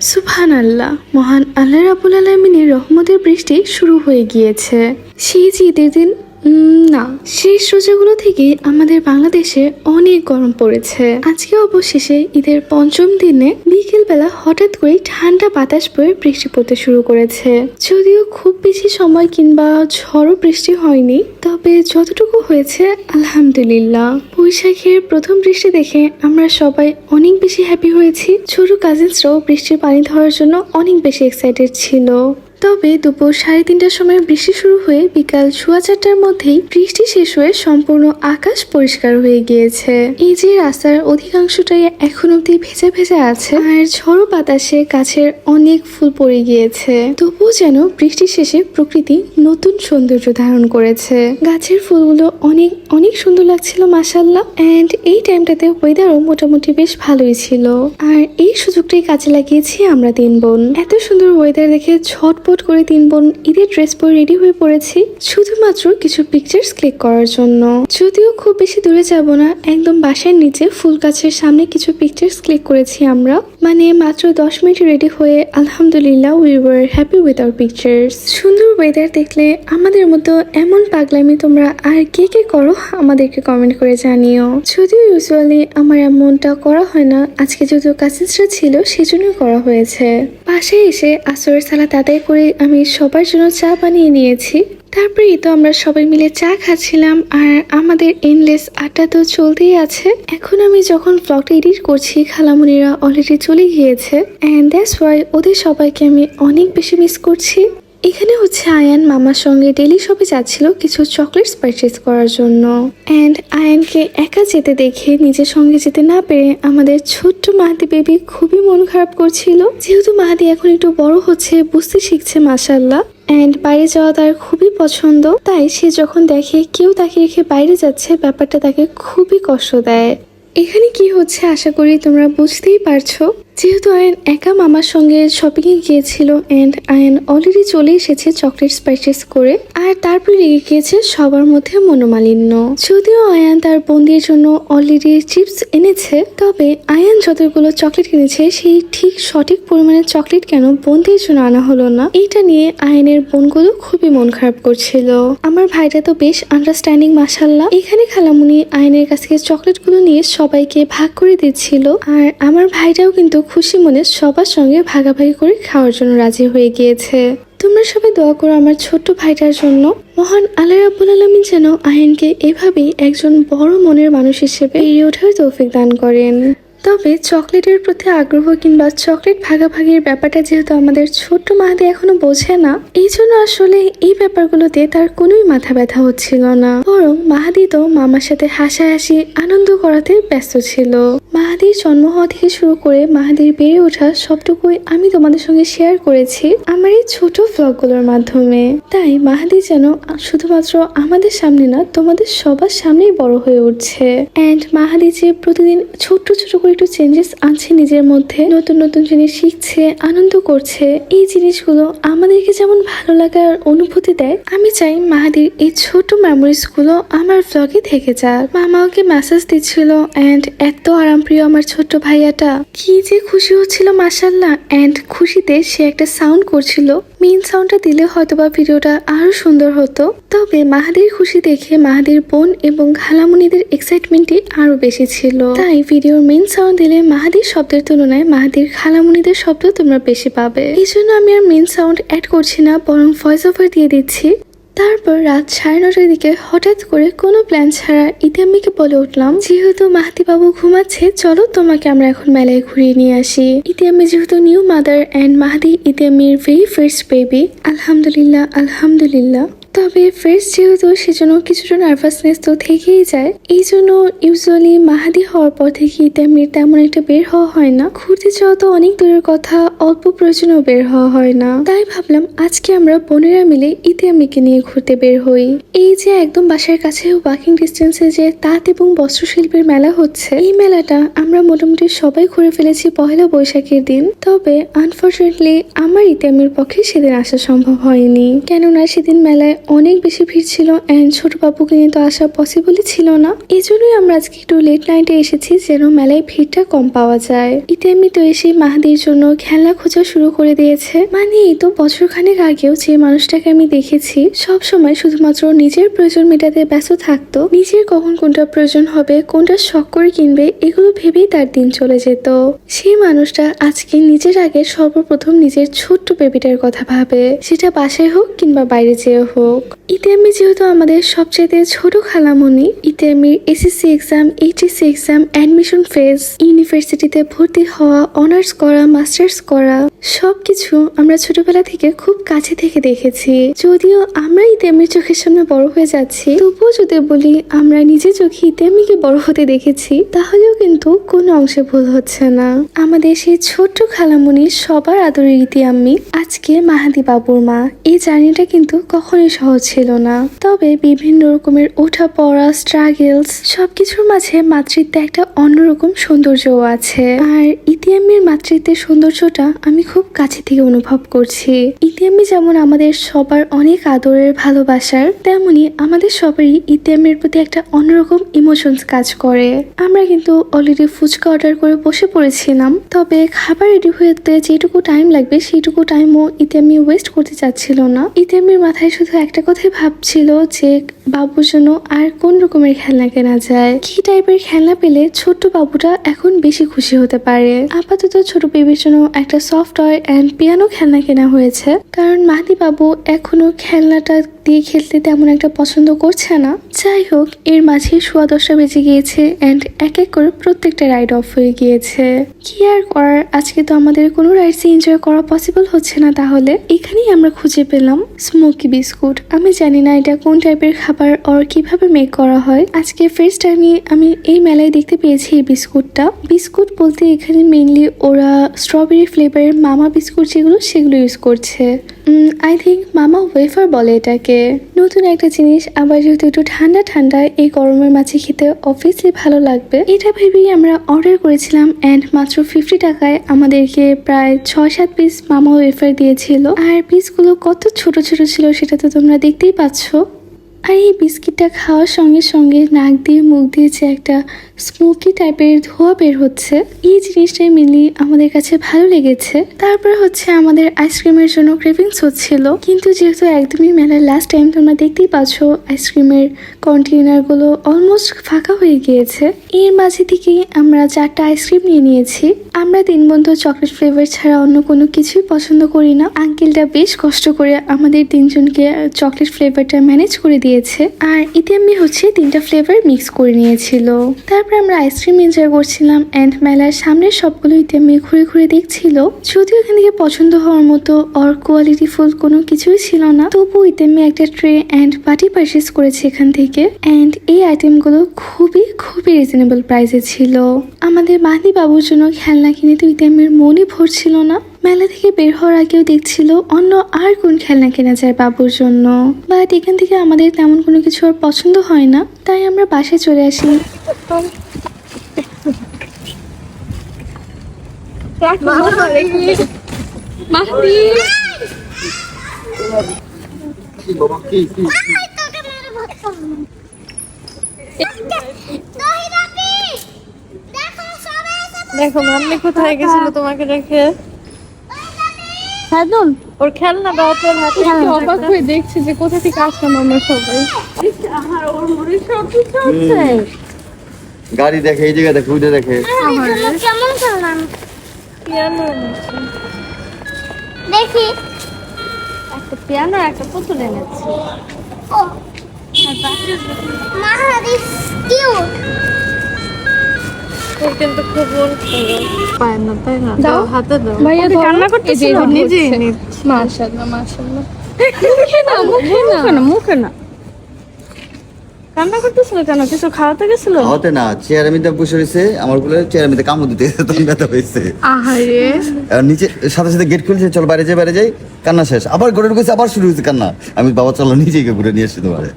সুবহান আল্লাহ মহান আল্লাহ রাবুল আলমিনের রহমতের বৃষ্টি শুরু হয়ে গিয়েছে। সেই যে ঈদের দিন না, শেষ রোজাগুলো থেকে আমাদের বাংলাদেশে অনেক গরম পড়েছে। আজকে অবশেষে ঈদের পঞ্চম দিনে বিকেল বেলা হঠাৎ করে ঠান্ডা বাতাস বয়ে বৃষ্টি পড়তে শুরু করেছে। যদিও খুব বেশি সময় কিংবা ঝড়ো বৃষ্টি হয়নি, তবে যতটুকু হয়েছে, আলহামদুলিল্লাহ। বৈশাখের প্রথম বৃষ্টি দেখে আমরা সবাই অনেক বেশি হ্যাপি হয়েছি। ছোট কাজিনসরাও বৃষ্টির পানি ধরার জন্য অনেক বেশি এক্সাইটেড ছিল। তবে দুপুর সাড়ে তিনটার সময় বৃষ্টি শুরু হয়ে বিকাল সোয়া চারটার মধ্যেই বৃষ্টি শেষ হয়ে সম্পূর্ণ আকাশ পরিষ্কার হয়ে গিয়েছে। এই যে রাস্তার অধিকাংশটাই এখন অব্দি ভেজা ভেজা আছে, আর ঝড়ো বাতাসে গাছের অনেক ফুল পড়ে গিয়েছে। তবুও যেন বৃষ্টি শেষে প্রকৃতি নতুন সৌন্দর্য ধারণ করেছে। গাছের ফুলগুলো অনেক অনেক সুন্দর লাগছিল মাসাল্লাহ অ্যান্ড এই টাইমটাতে ওয়েদারও মোটামুটি বেশ ভালোই ছিল। আর এই সুযোগটাই কাজে লাগিয়েছি আমরা তিন বোন। এত সুন্দর ওয়েদার দেখে ঝটপট করে তিন বোন ঈদের ড্রেস পরে রেডি হয়ে পড়েছি, শুধুমাত্র কিছু পিকচার্স ক্লিক করার জন্য। যদিও খুব বেশি দূরে যাব না, একদম বাসার নিচে ফুল গাছের সামনে কিছু পিকচার্স ক্লিক করেছি আমরা। মানে মাত্র দশ মিনিট রেডি হয়ে আলহামদুলিল্লাহ we were happy with our pictures সুন্দর ওয়েদার দেখলে আমাদের মতো এমন পাগলামি তোমরা আর কে কে করো আমাদেরকে কমেন্ট করে জানিও। যদিও ইউজুয়ালি আমার এমনটা করা হয় না, আজকে যদিও কাজিনসরা ছিল, সেজন্যই করা হয়েছে। বাসায় এসে আসরের সালাত আদায় করে আমি সবার জন্য চা বানিয়ে নিয়েছি। তারপরেই তো আমরা সবাই মিলে চা খাচ্ছিলাম আর আমাদের এনলেস আড্ডা তো চলতেই আছে। এখন আমি যখন ব্লগটা এডিট করছি, খালামুনিরা অলরেডি চলে গিয়েছে। অ্যান্ড দ্যাটস ওয়াই ওদের সবাইকে আমি অনেক বেশি মিস করছি। এখানে হচ্ছে আয়ান মামার সঙ্গে ডেলি শপে যাচ্ছিল কিছু চকলেটস পারচেজ করার জন্য। অ্যান্ড আয়ানকে একা যেতে দেখে, নিজের সঙ্গে যেতে না পেরে আমাদের ছোট্ট মাহাদি বেবি খুবই মন খারাপ করছিল। যেহেতু মাহাদি এখন একটু বড় হচ্ছে, বুঝতে শিখছে মাসাল্লাহ অ্যান্ড বাইরে যাওয়া তার খুবই পছন্দ। তাই সে যখন দেখে কেউ তাকে রেখে বাইরে যাচ্ছে, ব্যাপারটা তাকে খুবই কষ্ট দেয়। এখানে কি হচ্ছে আশা করি তোমরা বুঝতেই পারছ। যেহেতু আয়ন একা মামার সঙ্গে শপিংয়ে গিয়েছিল এন্ড আয়ন অলরেডি চলে এসেছে চকলেট পারচেস করে, আর তারপরে লেগে গিয়েছে সবার মধ্যে মনোমালিন্য। যদিও আয়ান তার বন্দির জন্য অলরেডি চিপস এনেছে, তবে আয়ান যতগুলো চকলেট কিনেছে সেই ঠিক সঠিক পরিমাণে চকলেট কেন বন্দির জন্য আনা হলো না? এটা নিয়ে আয়নের বোনগুলো খুবই মন খারাপ করছিল। আমার ভাইটা তো বেশ আন্ডারস্ট্যান্ডিং মাসাল্লাহ এখানে খালামুনি আয়নের কাছ থেকে চকলেটগুলো নিয়ে সবাইকে ভাগ করে দিচ্ছিল, আর আমার ভাইটাও কিন্তু খুশি মনে সবার সঙ্গে ভাগাভাগি করে খাওয়ার জন্য রাজি হয়ে গিয়েছে। তোমরা সবাই দোয়া করো আমার ছোট্ট ভাইটার জন্য। মহান আল্লাহ রাব্বুল আলমিন যেন আহিনকে এভাবেই একজন বড় মনের মানুষ হিসেবে এড়িয়ে ওঠার তৌফিক দান করেন। তবে চকলেটের প্রতি আগ্রহ কিংবা চকলেট ভাগাভাগির ব্যাপারটা যেহেতু আমাদের ছোট্ট মাহাদি এখনও বোঝে না এই জন্য আসলে এই ব্যাপারগুলোতে তার কোনোই মাথা ব্যথা হচ্ছিল না। বরং মাহাদি তো মামার সাথে হাসাহাসি, আনন্দ করাতে ব্যস্ত ছিল। মাহাদির জন্ম হওয়া থেকে শুরু করে মাহাদির বেড়ে ওঠা সবটুকুই আমি তোমাদের সঙ্গে শেয়ার করেছি আমার এই ছোট ভ্লগগুলোর মাধ্যমে। তাই মাহাদি যেন শুধুমাত্র আমাদের সামনে না, তোমাদের সবার সামনেই বড় হয়ে উঠছে। অ্যান্ড মাহাদি যে প্রতিদিন ছোট্ট ছোট করে একটু চেঞ্জেস আনছে নিজের মধ্যে। নতুন নতুন জিনিস শিখছে, আনন্দ করছে। এই জিনিসগুলো আমাদেরকে যেমন ভালো লাগার অনুভূতি দেয়, আমি চাই মাহাদির এই ছোট মেমোরিজগুলো আমার ব্লগে থেকে যাক। মামা ওকে মেসেজ দিচ্ছিল অ্যান্ড এত আরামপ্রিয় আমার ছোট্ট ভাইয়াটা। কি যে খুশি হচ্ছিল মাসাল্লাহ অ্যান্ড খুশিতে সে একটা সাউন্ড করছিল। মেইন সাউন্ডটা দিলে হয়তোবা ভিডিওটা আরও সুন্দর হতো। তবে মাহাদির খুশি দেখে মাহাদির বোন এবং খালামুনিদের এক্সাইটমেন্টই আরও বেশি ছিল। তাই ভিডিওর মেইন সাউন্ড দিলে মাহাদির শব্দের তুলনায় মাহাদির খালামুনিদের শব্দ তোমরা বেশি পাবে। এই জন্য আমি আর মেইন সাউন্ড অ্যাড করছি না, বরং ভয়েস ওভার দিয়ে দিচ্ছি। তারপর রাত সাড়ে নটার দিকে হঠাৎ করে কোনো প্ল্যান ছাড়া ইতিহামিকে বলে উঠলাম, যেহেতু মাহাতি বাবু ঘুমাচ্ছে, চলো তোমাকে আমরা এখন মেলায় ঘুরিয়ে নিয়ে আসি। ইতিহামি যেহেতু নিউ মাদার অ্যান্ড মাহাদি ইতিহামির ভেরি ফার্স্ট বেবি আলহামদুলিল্লাহ আলহামদুলিল্লাহ। তবে ফার্স্ট যেহেতু সেজন্য কিছুটা নার্ভাসনেস তো থেকেই যায়, এই জন্য ইউজুয়ালি মাহাদি হওয়ার পর থেকে তেমনির তেমন একটা বের হওয়া হয় না। ঘুরতে যাওয়া তো অনেক দূরের কথা, অল্প প্রয়োজনেও বের হওয়া হয় না। তাই ভাবলাম আজকে আমরা বোনেরা মিলে ইতিয়ামিকে নিয়ে ঘুরতে বের হই। এই যে একদম বাসার কাছে ওয়াকিং ডিস্টেন্সে যে তাঁত এবং বস্ত্রশিল্পের মেলা হচ্ছে, এই মেলাটা আমরা মোটামুটি সবাই ঘুরে ফেলেছি পহেলা বৈশাখের দিন। তবে আনফর্চুনেটলি আমার ইতিয়ামের পক্ষে সেদিন আসা সম্ভব হয়নি। কেননা সেদিন মেলায় অনেক বেশি ভিড় ছিল অ্যান্ড ছোট বাবুকে নিয়ে তো আসা পসিবলই ছিল না। এই জন্যই আমরা আজকে একটু লেট নাইটে এসেছি যেন মেলায় ভিড়টা কম পাওয়া যায়। ইতিয়ামি তো এসে মাহাদির জন্য খেলনা খোঁজা শুরু করে দিয়েছে। মানে এই তো বছরখানেক আগেও যে মানুষটাকে আমি দেখেছি সব সময় শুধুমাত্র নিজের প্রয়োজন মেটাতে ব্যস্ত থাকতো। নিজের কখন কোনটা প্রয়োজন হবে, কোনটা শখ করে কিনবে, এগুলো ভেবেই তার দিন চলে যেত। সেই মানুষটা আজকে নিজের আগে সর্বপ্রথম নিজের ছোট্ট বেবিটার কথা ভাবে। সেটা বাসায় হোক কিংবা বাইরে যেয়ে হোক। ইতিহামি যেহেতু আমাদের সবচেয়ে ছোট খালামণি ইতিহামির SSC exam HSC exam admission phase ইউনিভার্সিটিতে ভর্তি হওয়া অনার্স করা মাস্টার্স করা, সবকিছু আমরা ছোটবেলা থেকে খুব কাছে থেকে দেখেছি। যদিও আমরা ইতিহামির চোখের সামনে বড় হয়ে যাচ্ছি, তবুও যদি বলি আমরা নিজে চোখে ইতিহামিকে বড় হতে দেখেছি, তাহলেও কিন্তু কোনো অংশে ভুল হচ্ছে না। আমাদের সেই ছোট্ট খালামণি সবার আদরের ইতিহামি আজকে মাহাদি বাবুর মা। এই জার্নিটা কিন্তু কখনোই সহজ ছিল না। তবে বিভিন্ন রকমের ওঠা পড়া স্ট্রাগলস সবকিছুর মাঝে মাতৃত্বে একটা অন্যরকম সৌন্দর্যও আছে। আর ইতিহামির মাতৃত্বের সৌন্দর্যটা আমি খুব কাছে থেকে অনুভব করছি। ইতিহামি যেমন আমাদের সবার অনেক আদরের, ভালোবাসার, তেমনি আমাদের সবারই ইতিহামের প্রতি একটা অন্যরকম ইমোশনস কাজ করে। আমরা কিন্তু অলরেডি ফুচকা অর্ডার করে বসে পড়েছিলাম। তবে খাবার রেডি হতে যেটুকু টাইম লাগবে, সেইটুকু টাইমও ইতিহামি ওয়েস্ট করতে চাচ্ছিল না। ইতিহামির মাথায় শুধু একটা কথাই ভাবছিল যে বাবুর জন্য আর কোন রকমের খেলনা কেনা যায়। কি টাইপের খেলনা পেলে ছোট্ট বাবুটা এখন বেশি খুশি হতে পারে? আপাতত ছোট বেবির জন্য একটা সফট টয় অ্যান্ড পিয়ানো খেলনা কেনা হয়েছে। কারণ মাহাদি বাবু এখনও খেলনাটা দিয়ে খেলতে তেমন একটা পছন্দ করছে না। যাই হোক, এর মাঝে সোয়া দশটা বেজে গিয়েছে অ্যান্ড এক এক করে প্রত্যেকটা রাইড অফ হয়ে গিয়েছে। কি আর করার, আজকে তো আমাদের কোনো রাইডস এনজয় করা পসিবল হচ্ছে না তাহলে। এখানেই আমরা খুঁজে পেলাম স্মোকি বিস্কুট আমি জানি না এটা কোন টাইপের খাবার আর কীভাবে মেক করা হয়। আজকে ফার্স্ট টাইমে আমি এই মেলায় দেখতে পেয়েছি এই বিস্কুটটা। বিস্কুট বলতে এখানে মেইনলি ওরা স্ট্রবেরি ফ্লেভারের মামা বিস্কুট যেগুলো, সেগুলো ইউজ করছে। আই থিঙ্ক মামা ওয়েফার বলে এটাকে। নতুন একটা জিনিস, আবার যেহেতু একটু ঠান্ডা ঠান্ডা, এই গরমের মাঝে খেতে অবভিয়াসলি ভালো লাগবে। এটা ভেবেই আমরা অর্ডার করেছিলাম অ্যান্ড মাত্র ফিফটি টাকায় আমাদেরকে প্রায় ছয় সাত পিস মামা ওয়েফার দিয়েছিল। আর পিসগুলো কত ছোট ছোট ছিল সেটা তো তোমরা দেখতেই পাচ্ছ। আর এই বিস্কিটটা খাওয়ার সঙ্গে সঙ্গে নাক দিয়ে মুখ দিয়ে যে একটা স্মোকি টাইপের ধোয়া বের হচ্ছে। এই জিনিসটাই মিলি আমাদের কাছে ভালো লেগেছে। তারপর হচ্ছে আমাদের আইসক্রিমের জন্য ক্রেভিংস হচ্ছিল। কিন্তু যেহেতু একদমই মেলার লাস্ট টাইম তোমরা দেখতেই পাচ্ছ আইসক্রিমের কন্টেনারগুলো অলমোস্ট ফাঁকা হয়ে গিয়েছে। এর মাঝে থেকেই আমরা চারটা আইসক্রিম নিয়ে নিয়েছি। আমরা তিন বন্ধু চকলেট ফ্লেভার ছাড়া অন্য কোনো কিছুই পছন্দ করি না। আঙ্কেলটা বেশ কষ্ট করে আমাদের তিনজনকে চকলেট ফ্লেভারটা ম্যানেজ করে দিয়েছে। আর এতে আমি হচ্ছে তিনটা ফ্লেভার মিক্স করে নিয়েছিল। তারপর আমরা আইসক্রিম এনজয় করছিলাম অ্যান্ড মেলার সামনের সবগুলো ইতিহামি ঘুরে ঘুরে দেখছিল। যদিও এখান থেকে পছন্দ হওয়ার মতো অর কোয়ালিটি ফুল কোনো কিছুই ছিল না তবু ইতিহামি একটা ট্রে অ্যান্ড বাটি পারচেস করেছে এখান থেকে। অ্যান্ড এই আইটেমগুলো খুবই খুবই রিজনেবল প্রাইসে ছিল। আমাদের মাহি বাবুর জন্য খেলনা কিনে তো ইতিহামের মনই ভরছিল না। মেলা থেকে বের হওয়ার আগেও দেখছিল অন্য আর কোন খেলনা কেনা যায় বাবুর জন্য। বাট এখান থেকে আমাদের তেমন কোনো কিছু আর পছন্দ হয় না, তাই আমরা বাসায় চলে আসি। দেখো, মাম্মি কোথায় গেছিল তোমাকে রেখে সাদুল ওর খেলনা দাও তোর হাতে হ্যাঁ, অবাক হয়ে। দেখছি যে কোথা থেকে আসলাম আমরা সবাই। আমার ওর মনে সব কিছু হচ্ছে গাড়ি দেখে এই জায়গা দেখে ওইটা দেখে। কেমন খেললাম? পিয়ানো দেখি। একটা পিয়ানো একটা পুতুল এনেছি। ও। তোর কিন্তু খুব মন পায় না তাই না? দাও। হাতে দাও। ভাইয়া যে হচ্ছে। নিচ্ছে। মাশাআল্লাহ মাশাআল্লাহ। মুখে না মুখে না। মুখে না। কান্না করতেছিল কেন? কিছু খাওয়াতে গেছিল? হতে না চেয়ারের মধ্যে বসে রয়েছে আমার বলে চেয়ারের মধ্যে কামড় দিতে গেছে, তখন ব্যথা হয়েছে। আহারে। নিচে সাথে সাথে গেট খুলছে চল বাইরে যাই বাইরে যাই কান্না শেষ। আবার ঘরে ঢুকেছে আবার শুরু হয়েছে কান্না। আমি বাবা চলো নিজেই ঘুরে নিয়ে এসছি তোমারে।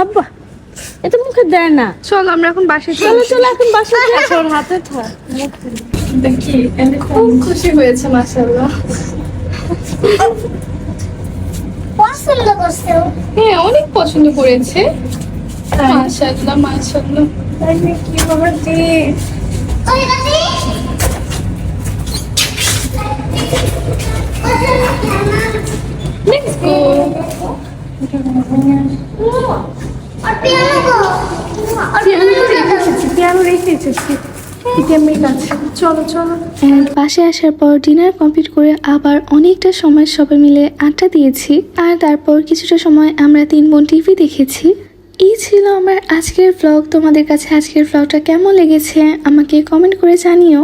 আব্বা। এটা মুখে দেয় না। চলো আমরা এখন বাসায় চলো চলো এখন বাসা যাই ওর হাতে থাক দেখি খুব খুশি হয়েছে মাসাল্লাহ পছন্দ করছে হ্যাঁ অনেক পছন্দ করেছে। মাশাআল্লাহ মাশাআল্লাহ। কি বাবা দি ওই দাদি লেটস গো বাসে আসার পর ডিনার কমপ্লিট করে আবার অনেকটা সময় সবাই মিলে আড্ডা দিয়েছি আর তারপর কিছুটা সময় আমরা তিন বোন টিভি দেখেছি এই ছিল আমার আজকের ব্লগ তোমাদের কাছে আজকের ব্লগটা কেমন লেগেছে আমাকে কমেন্ট করে জানিও